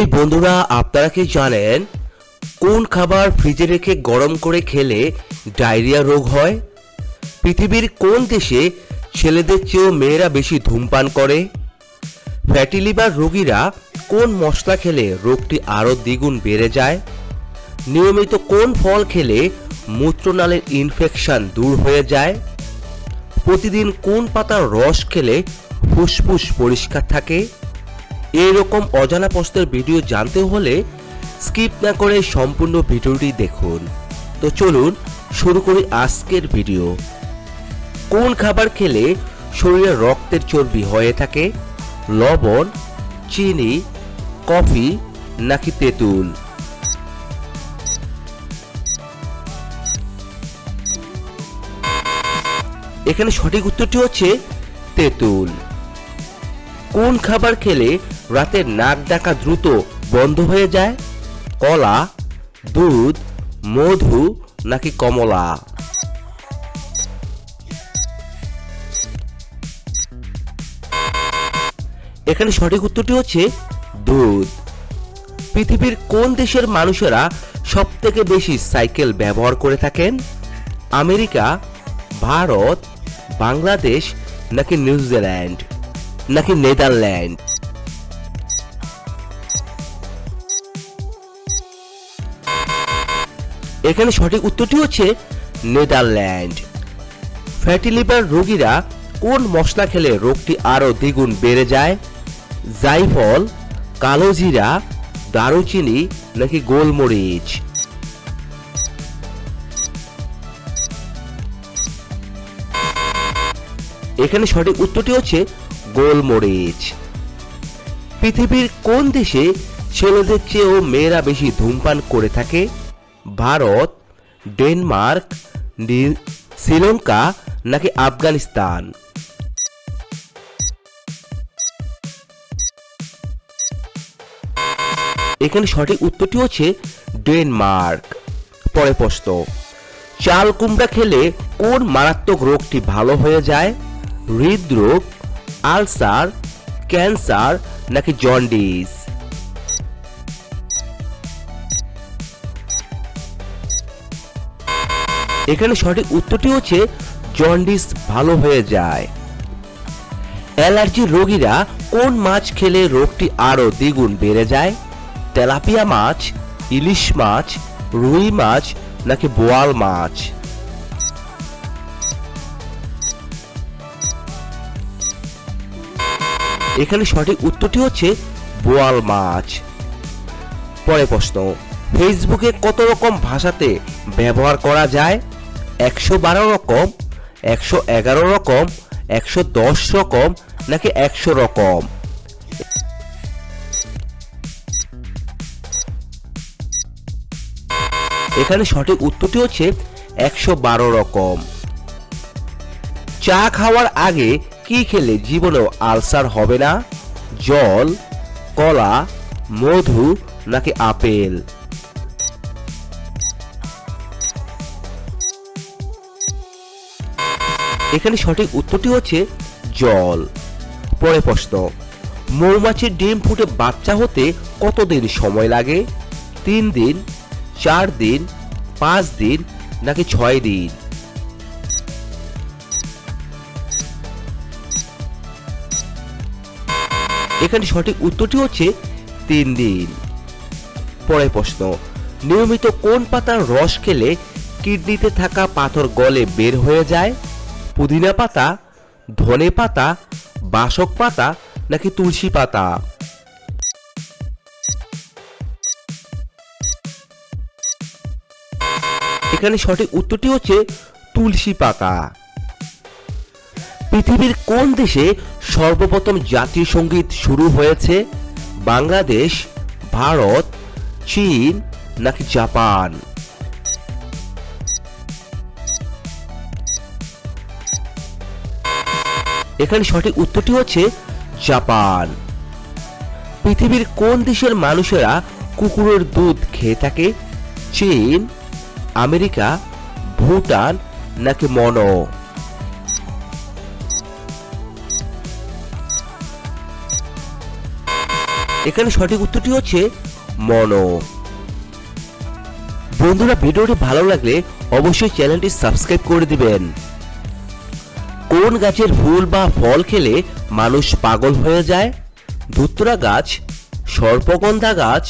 এই বন্ধুরা, আপনারা কি জানেন কোন খাবার ফ্রিজে রেখে গরম করে খেলে ডায়রিয়া রোগ হয়? পৃথিবীর কোন দেশে ছেলেদের চেয়েও মেয়েরা বেশি ধূমপান করে? ফ্যাটি লিভার রোগীরা কোন মশলা খেলে রোগটি আরও দ্বিগুণ বেড়ে যায়? নিয়মিত কোন ফল খেলে মূত্রনালীর ইনফেকশন দূর হয়ে যায়? প্রতিদিন কোন পাতার রস খেলে ফুসফুস পরিষ্কার থাকে? এরকম অজানা প্রশ্নের ভিডিও জানতে হলে স্কিপ না করে সম্পূর্ণ ভিডিওটি দেখুন। তো চলুন, শুরু করি আজকের ভিডিও। কোন খাবার খেলে শরীরে রক্তের চর্বি হয়ে থাকে? লবণ, চিনি, কফি নাকি তেঁতুল? এখানে সঠিক উত্তরটি হচ্ছে তেঁতুল। কোন খাবার খেলে রাতের নাক ডাকা দ্রুত বন্ধ হয়ে যায়। কলা, দুধ, মধু নাকি কমলা? এখানে সঠিক উত্তরটি হচ্ছে দুধ। পৃথিবীর কোন দেশের মানুষেরা সব থেকে বেশি সাইকেল ব্যবহার করে থাকেন? আমেরিকা, ভারত, বাংলাদেশ নাকি নিউজিল্যান্ড নাকি নেদারল্যান্ড? এখানে সঠিক উত্তরটি হচ্ছে নেদারল্যান্ড। ফ্যাটি লিভার রোগীরা কোন মশলা খেলে রোগটি আরও দ্বিগুণ বেড়ে যায়? জাইফল, কালো জিরা, দারুচিনি নাকি গোলমরিচ? এখানে সঠিক উত্তরটি হচ্ছে গোলমরিচ। পৃথিবীর কোন দেশে ছেলেদের চেয়েও মেয়েরা বেশি ধূমপান করে থাকে? ভারত, ডেনমার্ক শ্রীলঙ্কা নাকি আফগানিস্তান? এখানে সঠিক উত্তরটি হচ্ছে ডেনমার্ক। পরে প্রশ্ন চাল কুমড়া খেলে কোন মারাত্মক রোগটি ভালো হয়ে যায়? হৃদরোগ, আলসার, ক্যান্সার নাকি জন্ডিস? এখানে সঠিক উত্তরটি হচ্ছে জন্ডিস ভালো হয়ে যায়। অ্যালার্জি রোগীরা কোন মাছ খেলে রোগটি আরও দ্বিগুণ বেড়ে যায়? তেলাপিয়া মাছ, ইলিশ মাছ, রুই মাছ নাকি বোয়াল মাছ? এখানে সঠিক উত্তরটি হচ্ছে বোয়াল মাছ। পরে প্রশ্ন, ফেসবুকে কত রকম ভাষাতে ব্যবহার করা যায়? একশো বারো রকম, একশো এগারো রকম, একশো দশ রকম নাকি একশো রকম? এখানে সঠিক উত্তরটি হচ্ছে একশো বারো রকম। চা খাওয়ার আগে কি খেলে জীবনেও আলসার হবে না? জল, কলা, মধু নাকি আপেল? এখানে সঠিক উত্তরটি হচ্ছে জল। পরে প্রশ্ন, মৌমাছির ডিম ফুটে বাচ্চা হতে কতদিন সময় লাগে? তিন দিন, চার দিন, পাঁচ দিন, নাকি ছয় দিন? এখানে সঠিক উত্তরটি হচ্ছে তিন দিন। পরের প্রশ্ন, নিয়মিত কোন পাতার রস খেলে কিডনিতে থাকা পাথর গলে বের হয়ে যায়? পুদিনা পাতা, ধনে পাতা, বাসক পাতা নাকি তুলসী পাতা? এখানে সঠিক উত্তরটি হচ্ছে তুলসী পাতা। পৃথিবীর কোন দেশে সর্বপ্রথম জাতীয় সংগীত শুরু হয়েছে? বাংলাদেশ, ভারত, চীন নাকি জাপান? এখানে সঠিক উত্তরটি হচ্ছে জাপান। পৃথিবীর কোন দেশের মানুষেরা কুকুরের দুধ খেয়ে থাকে? চীন, আমেরিকা, ভুটান নাকি মনো? এখানে সঠিক উত্তরটি হচ্ছে মনো। বন্ধুরা, ভিডিওটি ভালো লাগলে অবশ্যই চ্যানেলটি সাবস্ক্রাইব করে দিবেন। কোন গাছের ফুল বা ফল খেলে মানুষ পাগল হয়ে যায়? ধুতরা গাছ, সর্পগন্ধা গাছ,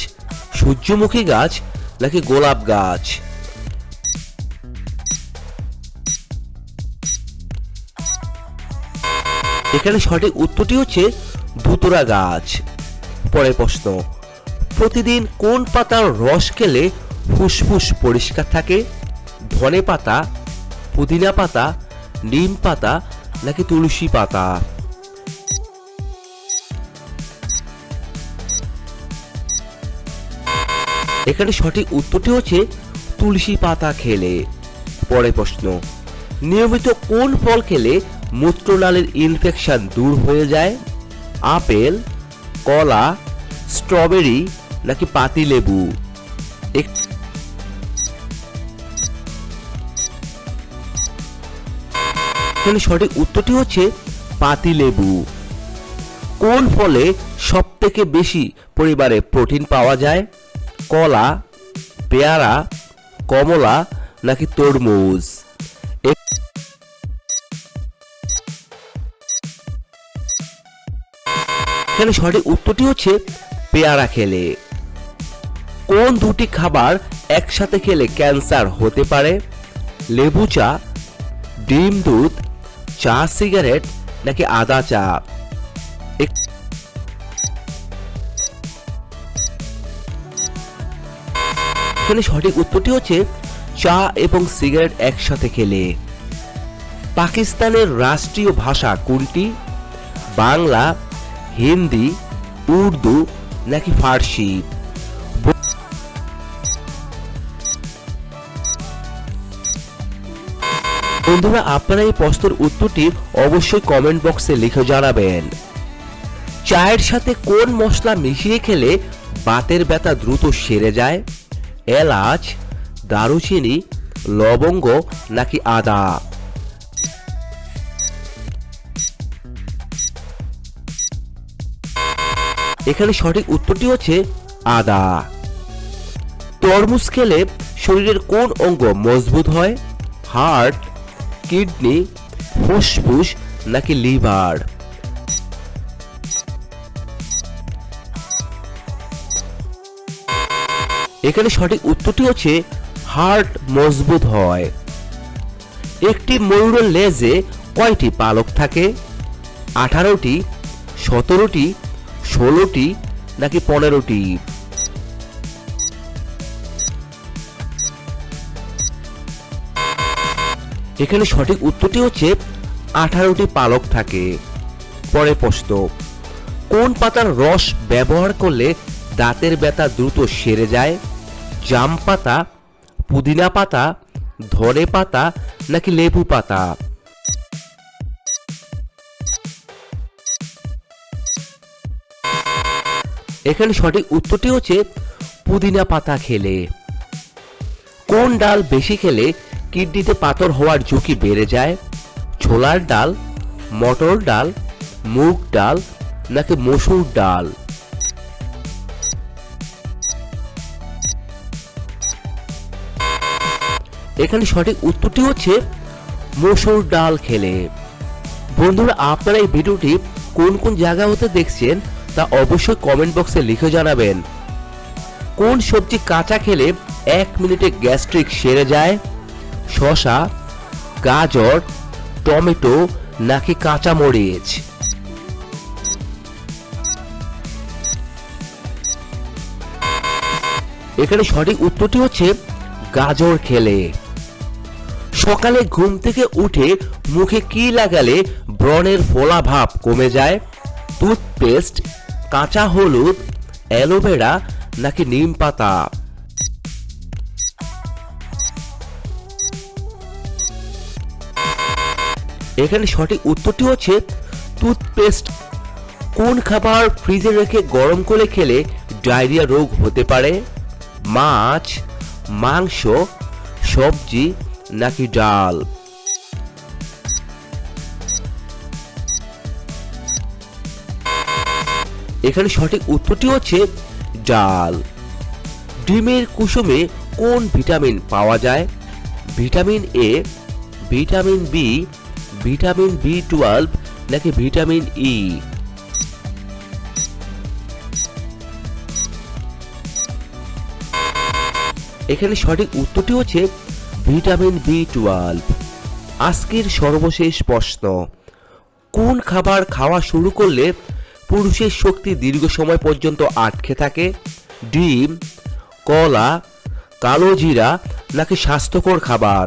সূর্যমুখী গাছ, নাকি গোলাপ গাছ? এখানে সঠিক উত্তরটি হচ্ছে ধুতরা গাছ। পরের প্রশ্ন, প্রতিদিন কোন পাতার রস খেলে ফুসফুস পরিষ্কার থাকে? ধনে পাতা, পুদিনা পাতা, নিম পাতা নাকি তুলসী পাতা? এখানে সঠিক উত্তরটি হচ্ছে তুলসী পাতা খেলে। পরে প্রশ্ন, নিয়মিত কোন ফল খেলে মূত্রনালীর ইনফেকশন দূর হয়ে যায়? আপেল, কলা স্ট্রবেরি নাকি পাতিলেবু? এক- এখানে সঠিক উত্তরটি হচ্ছে পাতিলেবু কোন ফলে সব থেকে বেশি পরিমাণে প্রোটিন পাওয়া যায়? কলা, পেয়ারা, কমলা নাকি তরমুজ? এখানে সঠিক উত্তরটি হচ্ছে পেয়ারা খেলে। কোন দুটি খাবার একসাথে খেলে ক্যান্সার হতে পারে? লেবু চা, ডিম দুধ চা সিগারেট নাকি আদা চা এখানে সঠিক উত্তরটি হচ্ছে চা এবং সিগারেট একসাথে খেলে। পাকিস্তানের রাষ্ট্রীয় ভাষা কোনটি বাংলা, হিন্দি, উর্দু, নাকি ফার্সি? বন্ধুরা, আপনারা এই প্রশ্নের উত্তরটি অবশ্যই কমেন্ট বক্সে লিখে জানাবেন। চায়ের সাথে কোন মশলা মিশিয়ে খেলে বাতের ব্যথা দ্রুত সেরে যায়? এলাচ, দারুচিনি, লবঙ্গ নাকি আদা? এখানে সঠিক উত্তরটি হচ্ছে আদা। তরমুজ খেলে শরীরের কোন অঙ্গ মজবুত হয়? হার্ট কিডনি, ফুসফুস নাকি লিভার? এখানে সঠিক উত্তরটি হচ্ছে, হার্ট মজবুত হয়। একটি ময়ূরের লেজে কয়টি পালক থাকে? আঠারোটি, সতেরোটি, ষোলোটি নাকি পনেরোটি? এখানে সঠিক উত্তরটি হচ্ছে আঠারোটি পালক থাকে। পরে প্রশ্ন, কোন পাতার রস ব্যবহার করলে দাঁতের ব্যথা দ্রুত সেরে যায়? জাম পাতা, পুদিনা পাতা, ধনে পাতা নাকি লেবু পাতা? এখানে সঠিক উত্তরটি হচ্ছে পুদিনা পাতা খেলে। কোন ডাল বেশি খেলে কিডনিতে পাথর হওয়ার ঝুঁকি বেড়ে যায়, ছোলার ডাল, মটর ডাল, মুগ ডাল নাকি মসুর ডাল? এখানে সঠিক উত্তরটি হচ্ছে মসুর ডাল খেলে। বন্ধুরা, আপনারা এই ভিডিওটি কোন কোন জায়গা হতে দেখছেন তা অবশ্যই কমেন্ট বক্সে লিখে জানাবেন। কোন সবজি কাঁচা খেলে এক মিনিটে গ্যাস্ট্রিক সেরে যায়? শশা গাজর, টমেটো নাকি কাঁচা মরিচ এখানে সঠিক উত্তরটি হচ্ছে গাজর খেলে। সকালে ঘুম থেকে উঠে মুখে কি লাগালে ব্রণের ফোলা ভাব কমে যায়? টুথপেস্ট, কাঁচা হলুদ, অ্যালোভেরা নাকি নিম পাতা? এখানে সঠিক উত্তরটি হচ্ছে টুথপেস্ট কোন খাবার ফ্রিজে রেখে গরম করে খেলে ডায়রিয়া রোগ হতে পারে? মাছ, মাংস, সবজি নাকি ডাল? এখানে সঠিক উত্তরটি হচ্ছে ডাল। ডিমের কুসুমে কোন ভিটামিন পাওয়া যায়? Vitamin A, vitamin B vitamin B twelve নাকি ভিটামিন ই এখানে সঠিক উত্তরটি হচ্ছে ভিটামিন বি টুয়েলভ আজকের সর্বশেষ প্রশ্ন, কোন খাবার খাওয়া শুরু করলে পুরুষের শক্তি দীর্ঘ সময় পর্যন্ত আটকে থাকে? ডিম, কলা, কালো জিরা নাকি স্বাস্থ্যকর খাবার?